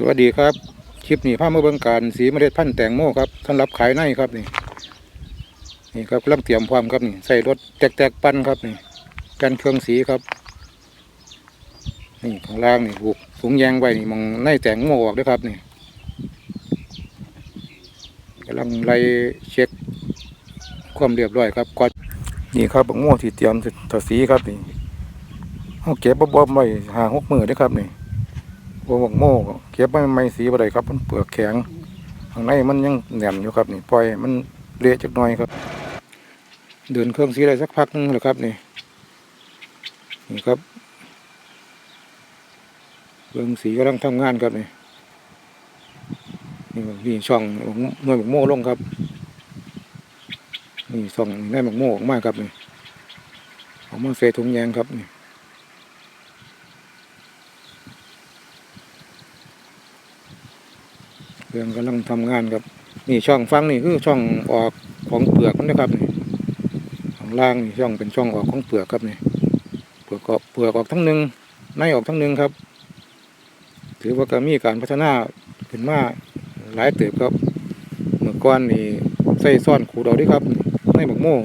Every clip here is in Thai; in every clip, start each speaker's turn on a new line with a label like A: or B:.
A: สวัสดีครับ คลิปนี้พามาเบิ่งการสีเมล็ดพันธุ์แตงโมครับสำหรับขายในครับนี่นี่ครับกำลังเตรียมพร้อมครับนี่ใส่รถแตกๆปั้นครับนี่กันเครื่องสีครับนี่ข้างล่างนี่บุกสูงแยงไว้นี่มองในแตงโมออกด้วยครับนี่กำลังไล่เช็คความเรียบร้อยครับก่อนนี่ครับบักโม่ที่เตรียมถอดสีครับนี่เอาเก็บบ่ๆไว้หาหกมือด้อครับนี่ บัวหมกโม่เก็บไม่ไม่สีอะไรครับ มันเปลือกแข็งข้างในมันยังแหนมอยู่ครับนี่ปล่อยมันเละจักหน่อยครับเดินเครื่องสีอะไรสักพักนึงแล้วครับนี่นี่ครับเครื่องสีกำลังทำงานครับนี่นี่นี่ช่องหน่วยหมกโม่ลงครับนี่ช่องหน่หมกโม่ออกมาครับนี่ออกมาเฟถุงยางครับนี่ เรื่องกำลังทำงานครับ นี่ช่องฟังนี่คือช่องออกของเปลือกนะครับนี่ข้างล่างนี่ช่องเป็นช่องออกของเปลือกครับนี่เปลือกออกเปลือกออกทั้งหนึ่งในออกทั้งหนึ่งครับ ถือว่าก็มีการพัฒนาขึ้นมาหลายเติบครับเมื่อก่อนนี่ใส่ซ่อนขูดเอาด้วยครับในหมกโม่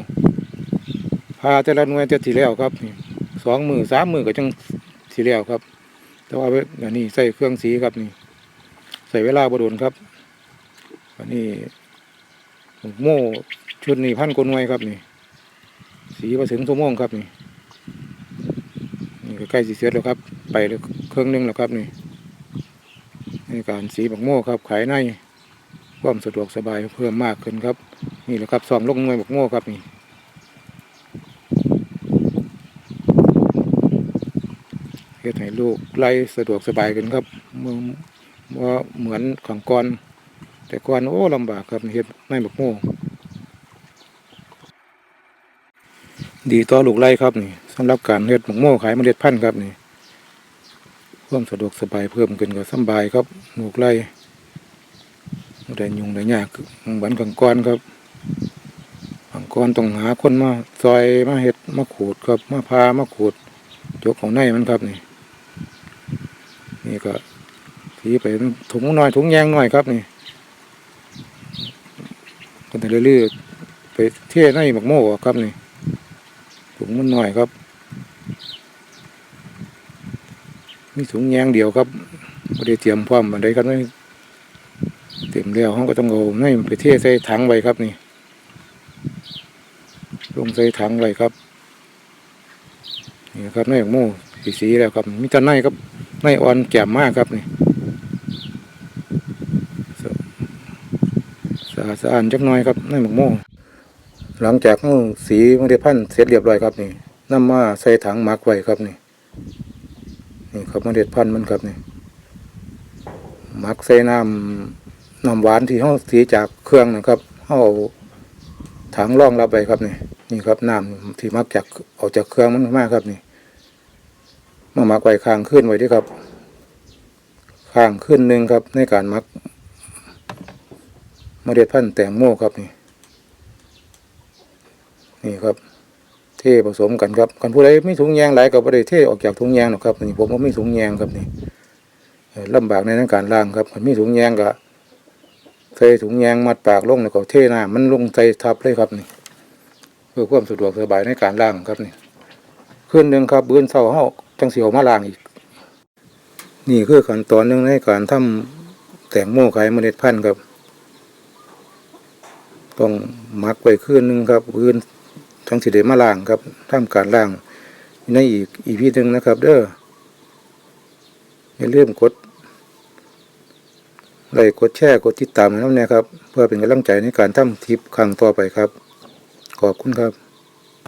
A: พาแต่ละหน่วยแต่ทีแล้วครับสองมือสามมือก็จังทีแล้วครับ แต่ว่าอันนี้ใส่เครื่องสีครับนี่ ส่เวลาบโดนครับอันนี้โม่ชุดนี้พันกนวยครับนี่ สีมาถึงชั่วโมงครับนี่นี่ใกล้สีเสร็จแล้วครับ ไปแล้วเครื่องหนึงแล้วครับนี่ในการสีบักโม่ครับ ขายในความสะดวกสบายเพิ่มมากขึ้นครับ นี่แหละครับซองลงหน่วยบักโม่ครับนี่เฮ็ดให้ลูกไล่สะดวกสบายขึ้นครับเมื่อว่าเหมือนของก่อน แต่ก่อนโอ้ลำบากครับเฮ็ดในบักโม่ดีต่อลูกไร่ครับนี่สำหรับการเฮ็ดบักโม่ขายเมล็ดพันธุ์ครับนี่ความสะดวกสบายเพิ่มขึ้นก็สบายครับลูกไร่ได้ยุ่งได้ยากเหมือนของก่อนครับของก่อนต้องหาคนมาซอยมาเฮ็ดมาขูดครับมาพามาขูดยกของในมันครับนี่นี่ก็ สีไปถุงหน่อยถุงแยงหน่อยครับนี่ก็แต่เรื่อยๆไปเท่ในหมกโม่ครับนี่ถุงมันหน่อยครับ มีถุงแยงเดียวครับไม่ได้เตรียมพร้อมบันไดครับนี่เตรียมแล้วเขาก็ต้องเอาในไปเทใส่ถังไว้ครับนี่ ลงใส่ถังไว้ครับ นี่ครับในหมกโม่สีสีแล้วครับ มีแต่ในครับในอ่อนแจ่มมากครับนี่ สะ อาดสะอาดจักหน่อยครับในหมกโม่หลังจากสีเมล็ดพันธุ์เสร็จเรียบร้อยครับนี่นำมาใส่ถังหมักไว้ครับนี่นี่ครับเมล็ดพันธุ์มันครับนี่หมักใส่น้ำน้ำหวานที่เขาสีจากเครื่องนะครับเขาเอาถังร่องรับไว้ครับนี่นี่ครับน้ำที่มักจากออกจากเครื่องมันมากครับนี่มาหมักไว้ข้างขึ้นไว้ด้วยครับ ข้างขึ้นหนึ่งครับในการหมัก เมล็ดพันธุ์แตงโมครับนี่ นี่ครับ เทผสมกันครับกันผู้ใดไม่ถุงยางหลายกับผู้ใดเทออกจากถุงยางหรอกครับนี่ผมว่าไม่ถุงยางครับนี่เอ่อลำบากในการล่างครับมันมีถุงยางก็ใส่ถุงยางมัดปากลงแล้วก็เทน้ำมันลงใส่ทับเลยครับนี่ เพื่อความสะดวกสบายในการล่างครับนี่ขึ้นหนึ่งครับบื้นเศร้าเฮาจังเสียวมาล่างอีก นี่คือขั้นตอนหนึ่งในการทำแตงโมขายเมล็ดพันธุ์ครับ ต้องหมักไว้คืนหนึงครับคืนทั้งสิเดมาล่างครับท่ามการล่างในอีกอีพีหนึ่งนะครับ เด้ออย่าลืมกดไลค์กดแชร์กดติดตามให้น้ำเนี่ยครับ เพื่อเป็นกำลังใจในการทำคลิปครั้งต่อไปครับ ขอบคุณครับ